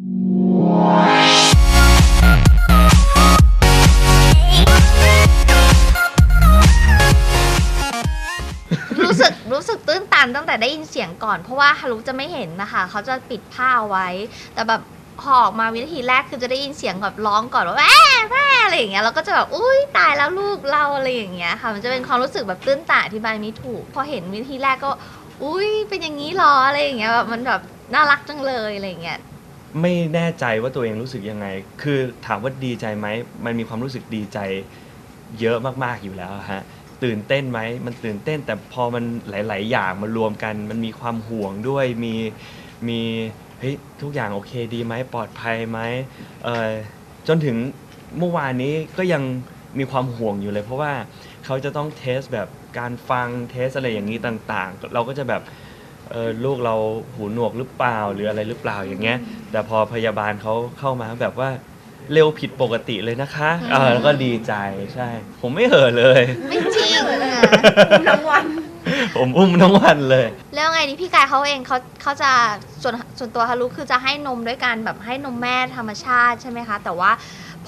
รู้สึกรู้สึกตื้นตันตั้งแต่ได้ยินเสียงก่อน เพราะว่าฮารุจะไม่เห็นนะคะ เขาจะปิดผ้าเอาไว้ แต่แบบพอออกมาวินาทีแรกคือจะได้ยินเสียงแบบร้องก่อนว่าแม่แม่อะไรอย่างเงี้ยเราก็จะแบบอุ้ยตายแล้วลูกเราอะไรอย่างเงี้ยค่ะ มันจะเป็นความรู้สึกแบบตื้นตันอธิบายไม่ถูก พอเห็นวินาทีแรกก็ อุ้ยเป็นอย่างนี้หรออะไรอย่างเงี้ยแบบมันแบบน่ารักจังเลยอะไรอย่างเงี้ย ไม่แน่ใจว่าตัวเองรู้สึกยังไง คือถามว่าดีใจไหม มันมีความรู้สึกดีใจเยอะมากๆอยู่แล้วฮะ ตื่นเต้นไหม มันตื่นเต้น แต่พอมันหลาย ๆ อย่างมารวมกัน มันมีความห่วงด้วย มี มี เฮ้ย ทุกอย่างโอเคดีไหม ปลอดภัยไหมเอ่อ จนถึงเมื่อวานนี้ก็ยังมีความห่วงอยู่เลย เพราะว่าเขาจะต้องเทสแบบการฟัง เทสอะไรอย่างนี้ต่าง ๆ เราก็จะแบบ เออลูกเราหูหนวกหรือเปล่าหรืออะไรหรือเปล่าอย่างเงี้ย แต่พอพยาบาลเขาเข้ามาแบบว่าเร็วผิดปกติเลยนะคะเออแล้วก็ดีใจใช่ ผมไม่เห่อะเลย ไม่จริงอะ ทั้งวัน ผมอุ้มทั้งวันเลย แล้วไงดีพี่กายเขาเองเขาเขาจะส่วนส่วนตัวฮารุคือจะให้นมด้วยการแบบให้นมแม่ธรรมชาติใช่ไหมคะ แต่ว่า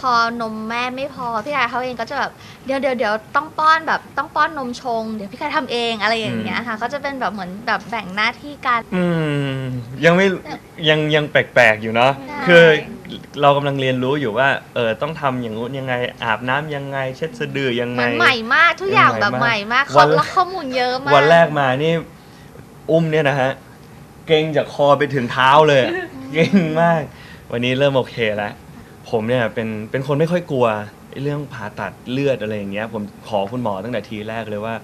พอนมแม่ไม่พอพี่กายเขาเองก็จะแบบเดี๋ยวเดี๋ยวเดี๋ยวต้องป้อนแบบต้องป้อนนมชง เดี๋ยวพี่กายทำเองอะไรอย่างเงี้ยค่ะ ก็จะเป็นแบบเหมือนแบบแบ่งหน้าที่กันอืมยังไม่ยังยังแปลกๆอยู่เนาะใช่คือเรากำลังเรียนรู้อยู่ว่าเออต้องทำอย่างงู้นยังไง อาบน้ำยังไง เช็ดสะดือยังเหไง มือนใหม่มากทุกอย่างแบบใหม่มากวัเขานแล้วข้อมูลเยอะมากวันแรกมานี่อุ้มเนี่ยนะฮะ เกรงจากคอไปถึงเท้าเลยอะเกรงมาก วันนี้เริ่มโอเคแล้ว ผมเนี่ยเป็นเป็นคนไม่ค่อยกลัวเรื่องผ่าตัดเลือดอะไรอย่างเงี้ย ผมขอคุณหมอตั้งแต่ทีแรกเลยว่า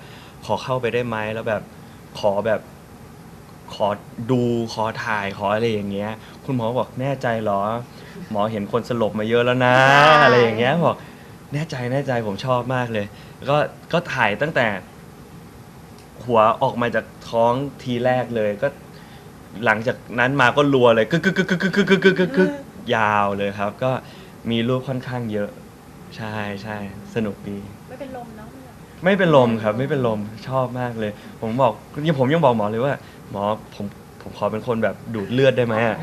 ขอเข้าไปได้ไหมแล้วแบบขอแบบ ขอดูขอถ่ายขออะไรอย่างเงี้ย คุณหมอบอกแน่ใจเหรอ หมอเห็นคนสลบมาเยอะแล้วนะ อะไรอย่างเงี้ยบอกแน่ใจแน่ใจผมชอบมากเลย ก็ก็ถ่ายตั้งแต่ หัวออกมาจากท้องทีแรกเลยก็ หลังจากนั้นมาก็รัวเลยกึกกึกกึกกึกกึกกึกกึกกึก ยาวเลยครับ ก็มีรูปค่อนข้างเยอะ ใช่ใช่สนุกดี ไม่เป็นลมเนาะไม่เป็นลมครับ ไม่เป็นลมชอบมากเลย ผมบอกยังผมยังบอกหมอเลยว่า หมอผมผมขอเป็นคนแบบดูดเลือดได้ไหมอะ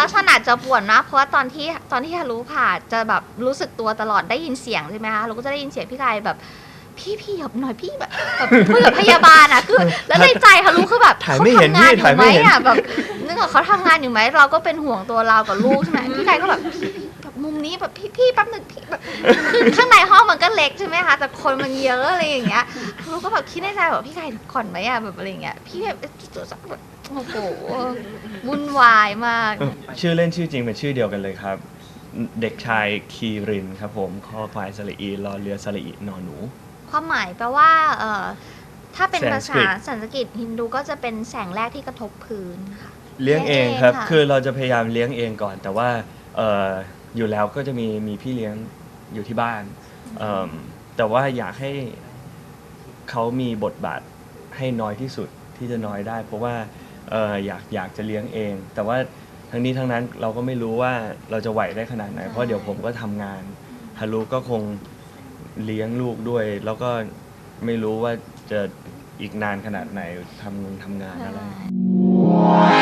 ลักษณะจะปวดมากเพราะว่าตอนที่ตอนที่ฮารุผ่าจะแบบรู้สึกตัวตลอดได้ยินเสียงใช่ไหมคะเราก็จะได้ยินเสียงพี่กายแบบ พี่พี่หยบหน่อยพี่แบบแบบคุยกับพยาบาลอะคือ แล้วในใจฮารุคือแบบถ่ายไม่เห็นขทำงพี่ถ่ายไม่เห็นอะแบบนึ กว่าเขาทำงานอยู่ไหมเราก็เป็นห่วงตัวเรากับลูกใช่ไหมพี่กายก็แบบพี่พี่แบบมุมนี้แบบพี่พี่แป๊บหนึงพี่แบบคือข้างในห้องมันก็เล็กใช่ไหมคะแต่คนมันเยอะอะไรอย่างเงี้ยฮารุก็แบบคิดในใจแบบพี่กายก่อนไหมอะแบบอะไรอย่างเงี้ยพี่แบบแบบโอ้โหวุ่นวายมาก ชื่อเล่นชื่อจริงเป็นชื่อเดียวกันเลยครับ เด็กชายคีรินครับผมคอควายสระอีรอเรือสระอีนอหนู ความหมายแปลว่าเอ่อถ้าเป็นภาษา Sanskrit สันสกฤตฮินดูก็จะเป็นแสงแรกที่กระทบพื้นค่ะ เลี้ยงเองเลี้ยงเองครับค่ะ คือเราจะพยายามเลี้ยงเองก่อน แต่ว่าเอออยู่แล้วก็จะมีมีพี่เลี้ยงอยู่ที่บ้านเอิ่มแต่ว่าอยากให้เขามีบทบาทให้น้อยที่สุดที่จะน้อยได้ เพราะว่าเอออยากอยากจะเลี้ยงเอง แต่ว่าทั้งนี้ทั้งนั้นเราก็ไม่รู้ว่าเราจะไหวได้ขนาดไหน เพราะเดี๋ยวผมก็ทำงานฮารุก็คงเลี้ยงลูกด้วย แล้วก็ไม่รู้ว่าจะอีกนานขนาดไหนทำงานทำงานอะไร ใช่